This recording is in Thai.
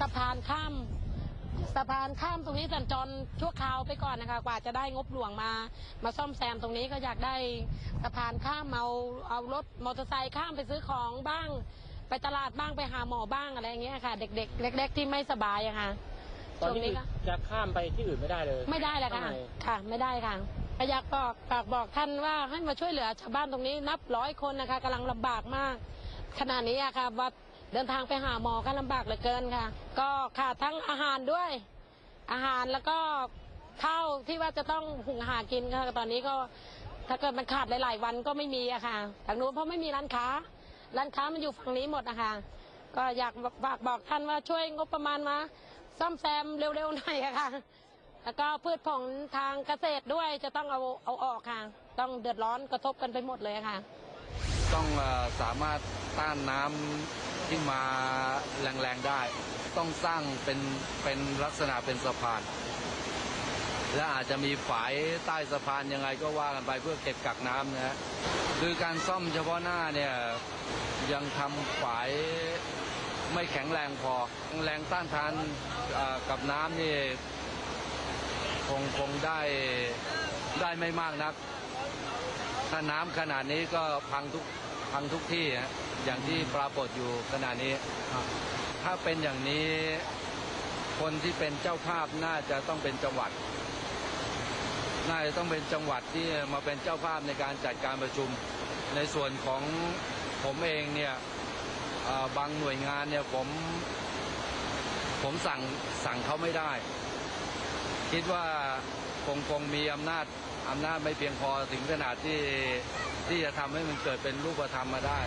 สะพานข้ามสะพานข้ามตรงนี้สัญจรชั่วคราวไปก่อนนะคะ กว่าจะได้งบหลวงมามาซ่อมแซมตรงนี้ก็อยากได้สะพานข้ามเอาเอารถมอเตอร์ไซค์ข้ามไปซื้อของบ้าง ไปตลาดบ้างไปหาหมอบ้างอะไรอย่างเงี้ยค่ะ เด็กๆเล็ก ๆ ที่ไม่สบายอะค่ะตอนช่วงนี้นี้ก็จะข้ามไปที่อื่นไม่ได้เลย ไม่ได้เลยค่ะทำไมค่ะ ไม่ได้ค่ะก็อยากบอกฝากบอกท่านว่าให้มาช่วยเหลือชาวบ้านตรงนี้นับร้อยคนนะคะกำลังลำบากมากขณะนี้อะค่ะว่า เดินทางไปหาหมอก็ลำบากเหลือเกินค่ะ ก็ขาดทั้งอาหารด้วย อาหารแล้วก็ข้าวที่ว่าจะต้องหุงหากินค่ะตอนนี้ก็ถ้าเกิดมันขาดหลาย ๆ วันก็ไม่มีอะค่ะทางนู้นเพราะไม่มีร้านค้า ร้านค้ามันอยู่ฝั่งนี้หมดนะคะก็อยากฝากบอกท่านว่าช่วยงบประมาณมาซ่อมแซมเร็วๆหน่อยอะค่ะ แล้วก็พืชผลทางเกษตรด้วยจะต้องเอาเอาออกค่ะ ต้องเดือดร้อนกระทบกันไปหมดเลยค่ะ ต้องสามารถต้านน้ำ ที่มาแรงๆได้ ต้องสร้างเป็นเป็นลักษณะเป็นสะพาน และอาจจะมีฝายใต้สะพานยังไงก็ว่ากันไปเพื่อเก็บกักน้ำนะฮะคือการซ่อมเฉพาะหน้าเนี่ยยังทำฝายไม่แข็งแรงพอแรงต้านทานกับน้ำนี่คงคงได้ได้ไม่มากนัก ถ้าน้ำขนาดนี้ก็พังทุก พังทุกที่ฮะอย่างที่ปรากฏอยู่ขณะนี้ ถ้าเป็นอย่างนี้คนที่เป็นเจ้าภาพน่าจะต้องเป็นจังหวัด น่าจะต้องเป็นจังหวัดที่มาเป็นเจ้าภาพในการจัดการประชุม ในส่วนของผมเองเนี่ยเอ่อบางหน่วยงานเนี่ยผมผมสั่งสั่งเขาไม่ได้ คิดว่าคงคงมีอำนาจ อำนาจไม่เพียงพอถึงขนาดที่ที่จะทำให้มันเกิดเป็นรูปธรรมมาได้